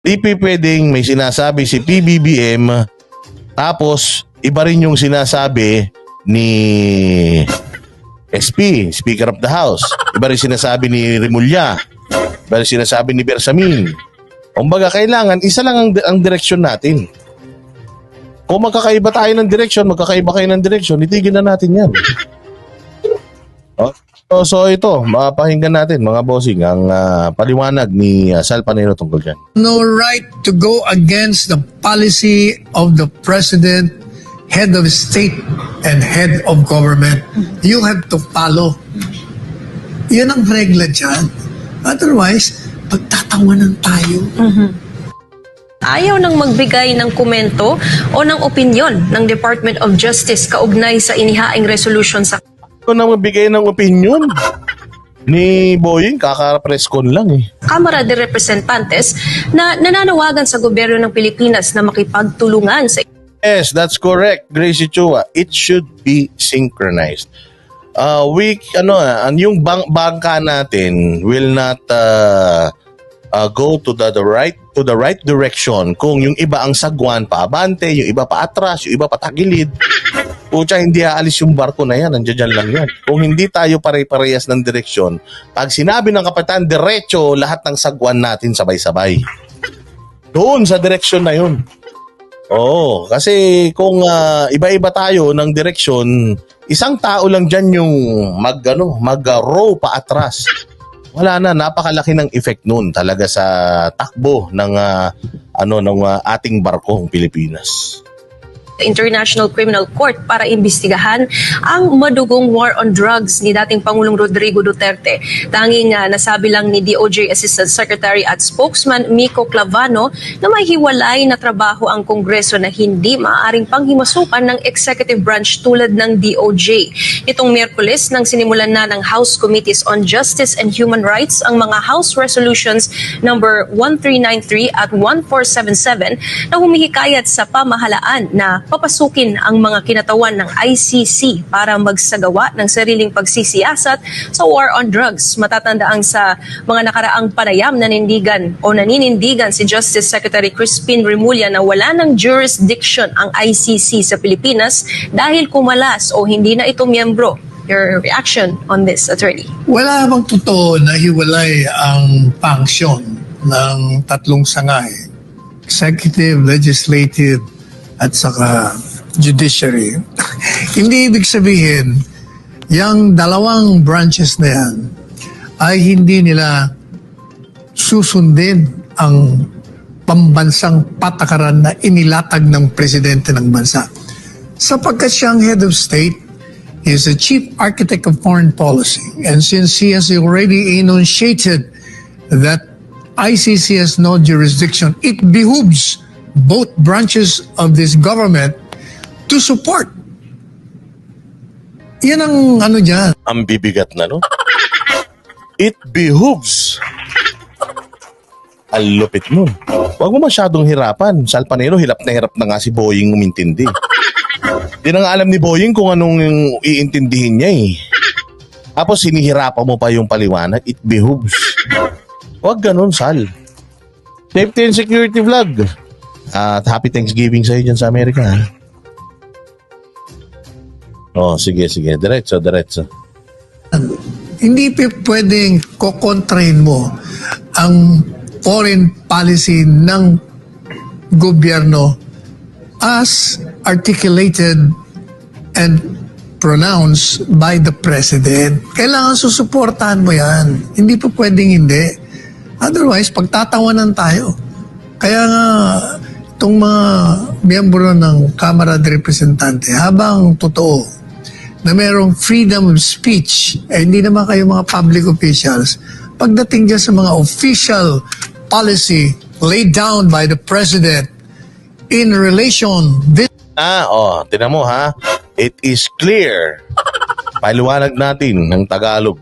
Di pwedeng may sinasabi si PBBM tapos iba rin yung sinasabi ni SP, Speaker of the House. Iba rin sinasabi ni Remulla. Iba rin sinasabi ni Bersamin. Kumbaga, kailangan, isa lang ang, ang direksyon natin. Kung magkakaiba tayo ng direksyon, magkakaiba kayo ng direksyon, itigil na natin yan. Oh, So, so ito, mapakinggan natin mga bossing ang ah, paliwanag ni uh, Sal Panero tungkol dyan. no right to go against the policy of the president, head of state, and head of government. You have to follow. Yan ang regla dyan. Otherwise, pagtatawanan tayo. Ayaw nang magbigay ng komento o ng opinyon ng Department of Justice kaugnay sa inihaing resolution sa Ito na magbigay ng opinion ni Boying, kaka-press con lang eh. Kamara de Representantes na nananawagan sa gobyerno ng Pilipinas na makipagtulungan sa Yes, that's correct, Gracie Chua. It should be synchronized. Uh, we, ano, ah, yung bang, bangka natin will not uh, uh, go to the, the right to the right direction kung yung iba ang sagwan paabante, yung iba paatras, yung iba patagilid. Pucha, hindi aalis yung barko na yan. Nandiyan dyan lang yan. Kung hindi tayo pare-parehas ng direksyon, pag sinabi ng kapitan, diretso, lahat ng sagwan natin sabay-sabay. Doon sa direksyon na yun. Oo, kasi kung ah, iba-iba tayo ng direksyon, isang tao lang diyan yung mag ano, mag-row pa atras. Wala na, napakalaki ng effect noon talaga sa takbo ng ah, ano ng ah, ating barkong Pilipinas. International Criminal Court para imbestigahan ang madugong war on drugs ni dating Pangulong Rodrigo Duterte. Tanging ah, nasabi lang ni DOJ Assistant Secretary at Spokesman Miko Clavano na may hiwalay na trabaho ang Kongreso na hindi maaaring panghimasukan ng executive branch tulad ng DOJ. Itong Miyerkules nang sinimulan na ng House Committees on Justice and Human Rights ang mga House Resolutions number 1393 at 1477 na humihikayat sa pamahalaan na papasukin ang mga kinatawan ng ICC para magsagawa ng sariling pagsisiyasat sa war on drugs. Matatandaang sa mga nakaraang panayam nanindigan o naninindigan si Justice Secretary Crispin Remulla na wala ng jurisdiction ang ICC sa Pilipinas dahil kumalas o hindi na ito miyembro. Your reaction on this, attorney? Wala bang totoo na hiwalay ang function ng tatlong sangay? Executive, legislative, at saka judiciary. hindi ibig sabihin, yung dalawang branches na yan ay hindi nila susundin ang pambansang patakaran na inilatag ng presidente ng bansa. Sapagkat siyang head of state, is the chief architect of foreign policy. And since he has already enunciated that ICC has no jurisdiction, it behooves both branches of this government to support. Yan ang ano dyan. Ang bibigat na no? It behooves. Ang lupit mo. Huwag mo masyadong hirapan. Sal Panero, hirap na hirap na nga si Boying umintindi. Di na nga alam ni Boying kung anong iintindihin niya eh. Tapos sinihirapan mo pa yung paliwanag, it behooves. Huwag ganun, Sal. Safety and security vlog. At happy Thanksgiving sa dyan sa Amerika. Oh, sige, sige. Diretso, diretso. Hindi pwedeng kokontrahin mo ang foreign policy ng gobyerno as articulated and pronounced by the president. Kailangan susuportahan mo yan. Hindi pa pwedeng hindi. Otherwise, pagtatawanan tayo. Kaya nga, itong mga miyembro ng Kamara de Representante, habang totoo na merong freedom of speech, eh hindi naman kayo mga public officials, pagdating dyan sa mga official policy laid down by the President in relation this Ah, oh, tinan mo ha. It is clear. Paliwanag natin ng Tagalog.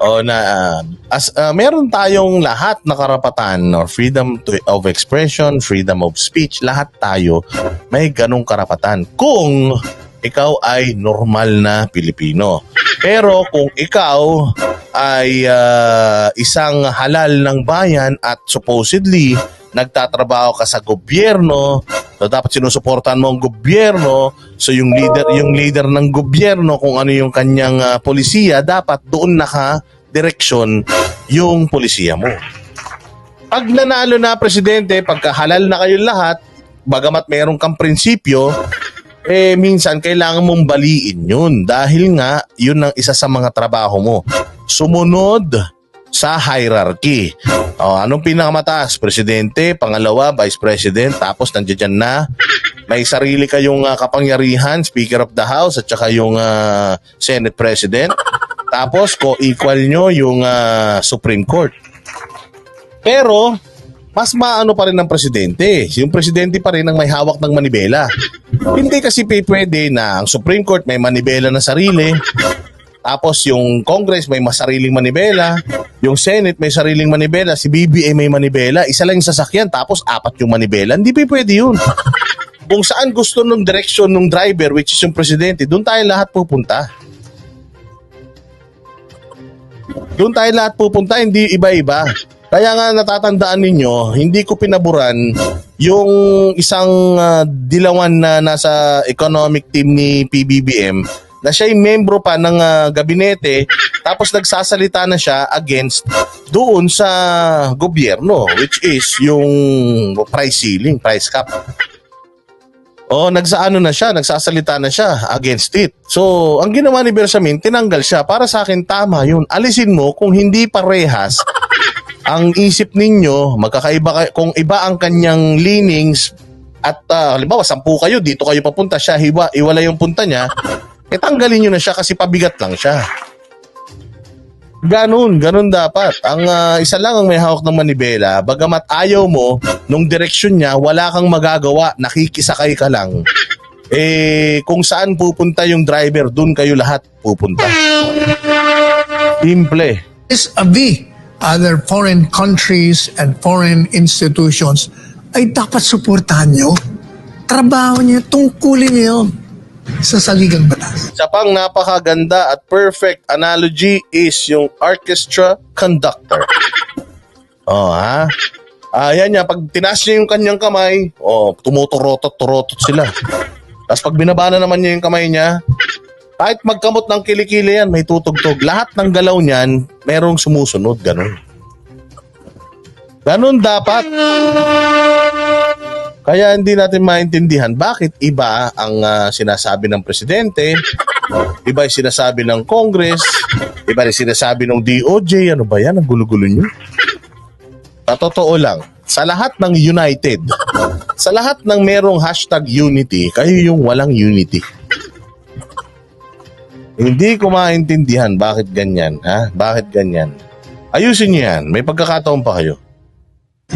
O na ah, as ah, meron tayong lahat na karapatan or freedom to, of expression, freedom of speech, lahat tayo may ganong karapatan kung ikaw ay normal na Pilipino. Pero kung ikaw ay ah, isang halal ng bayan at supposedly nagtatrabaho ka sa gobyerno, so dapat sinusuportahan mo ang gobyerno, so yung leader yung leader ng gobyerno kung ano yung kanyang ah, polisiya, dapat doon naka direksyon yung polisiya mo. Pag nanalo na presidente, pagka halal na kayo lahat, bagamat meron kang prinsipyo, eh minsan kailangan mong baliin yun dahil nga yun ang isa sa mga trabaho mo. Sumunod sa hierarchy. O, anong pinakamataas? Presidente, pangalawa, vice president, tapos nandiyan na may sarili kayong ah, kapangyarihan, speaker of the house at saka yung ah, senate president. Tapos ko-equal nyo yung ah, Supreme Court. Pero, mas maano pa rin ng presidente. Yung presidente pa rin ang may hawak ng manibela. Hindi kasi pwede na ang Supreme Court may manibela na sarili. Tapos yung Congress may masariling manibela. Yung Senate may sariling manibela. Si BBA may manibela. Isa lang yung sasakyan tapos apat yung manibela. Hindi pa pwede yun. Kung saan gusto nung direction ng driver which is yung presidente, doon tayo lahat pupunta. Doon tayo lahat pupunta, hindi iba-iba. Kaya nga natatandaan ninyo, hindi ko pinaboran yung isang ah, dilawan na nasa economic team ni PBBM na siya'y membro pa ng ah, gabinete tapos nagsasalita na siya against doon sa gobyerno which is yung price ceiling, price cap. Oh, nagsaano na siya, nagsasalita na siya against it. So, ang ginawa ni Bersamin, tinanggal siya. Para sa akin, tama yun. Alisin mo kung hindi parehas ang isip ninyo, magkakaiba kung iba ang kanyang leanings at ah, halimbawa, sampu kayo, dito kayo papunta, siya hiwa, iwala yung punta niya, eh tanggalin nyo na siya kasi pabigat lang siya. Ganun, ganun dapat. Ang ah, isa lang ang may hawak ng manibela, bagamat ayaw mo, nung direksyon niya, wala kang magagawa, nakikisakay ka lang. Eh, kung saan pupunta yung driver, dun kayo lahat pupunta. Simple. is a V. Other foreign countries and foreign institutions ay dapat suportahan nyo. Trabaho nyo, tungkulin nyo sa saligang batas. Isa pang napakaganda at perfect analogy is yung orchestra conductor. Oh, ha? Ah, yan niya. Pag tinaas niya yung kanyang kamay, oh, tumuturotot-turotot sila. Tapos pag binaba na naman niya yung kamay niya, kahit magkamot ng kilikili yan, may tutugtog. Lahat ng galaw niyan, merong sumusunod. Ganun. Ganun dapat. Kaya hindi natin maintindihan bakit iba ang ah, sinasabi ng presidente, iba yung sinasabi ng Congress, iba yung sinasabi ng DOJ. Ano ba yan? Ang gulo-gulo nyo. Sa totoo lang, sa lahat ng United, sa lahat ng merong hashtag unity, kayo yung walang unity. Hindi ko maintindihan bakit ganyan, ha? Bakit ganyan? Ayusin niyo yan. May pagkakataon pa kayo.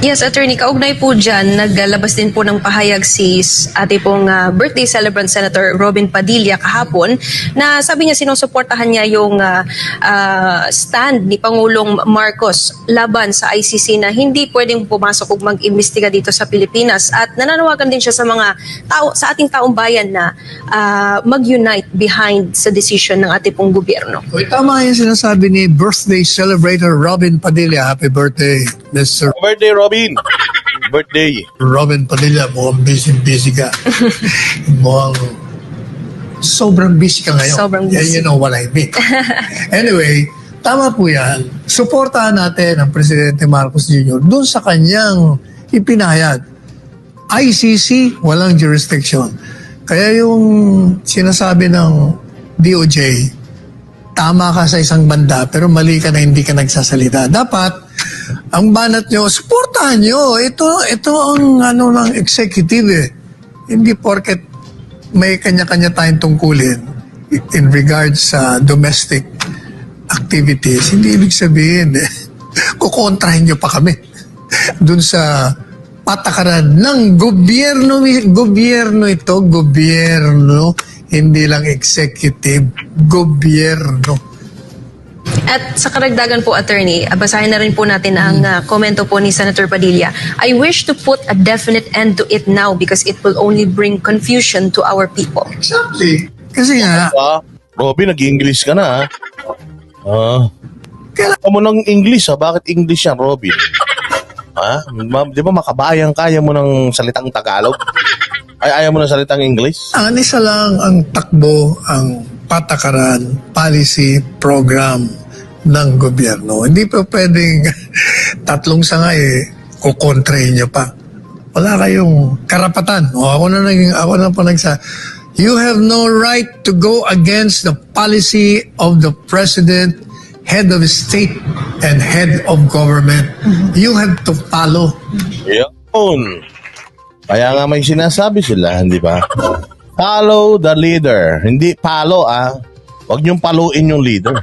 Yes, attorney, kaugnay po dyan, naglalabas din po ng pahayag si ate pong ah, birthday celebrant Senator Robin Padilla kahapon na sabi niya sinusuportahan niya yung ah, ah, stand ni Pangulong Marcos laban sa ICC na hindi pwedeng pumasok o mag-imbestiga dito sa Pilipinas at nananawagan din siya sa mga tao sa ating taong bayan na ah, mag-unite behind sa decision ng ate pong gobyerno. Uy, tama yung sinasabi ni birthday celebrator Robin Padilla. Happy birthday, Mr. Birthday, Robin! Birthday! Robin Padilla. Mukhang busy-busy ka. Mukhang sobrang busy ka ngayon. Sobrang busy. Yan, you know what I mean. anyway, tama po yan. Suportahan natin ang Presidente Marcos Jr. doon sa kanyang ipinahayag. ICC, walang jurisdiction. Kaya yung sinasabi ng DOJ, tama ka sa isang banda pero mali ka na hindi ka nagsasalita. Dapat ang banat nyo, suportahan nyo. Ito, ito ang ano ng executive eh. Hindi porket may kanya-kanya tayong tungkulin in regards sa domestic activities. Hindi ibig sabihin eh, kukontrahin nyo pa kami dun sa patakaran ng gobyerno. Gobyerno ito, gobyerno. Hindi lang executive, gobyerno. At sa karagdagan po, attorney, ah, basahin na rin po natin ang ah, komento po ni Senator Padilla. I wish to put a definite end to it now because it will only bring confusion to our people. Exactly. Kasi nga, Ah, Robin, nag-English ka na, ha? Ah. Kailan- Alam mo ng English, ha? Bakit English yan, Robin? Ha? Ma- Di ba makabayang kaya mo ng salitang Tagalog? Ay, ayaw mo ng salitang English? Ang isa lang ang takbo, ang patakaran, policy, program ng gobyerno. Hindi pa pwedeng tatlong sangay, eh, kukontrahin nyo pa. Wala kayong karapatan. O ako na naging, ako na pa nagsa. You have no right to go against the policy of the president, head of state, and head of government. You have to follow. Yun. Kaya nga may sinasabi sila, di ba? Follow the leader. Hindi palo ah. Huwag niyong paluin yung leader.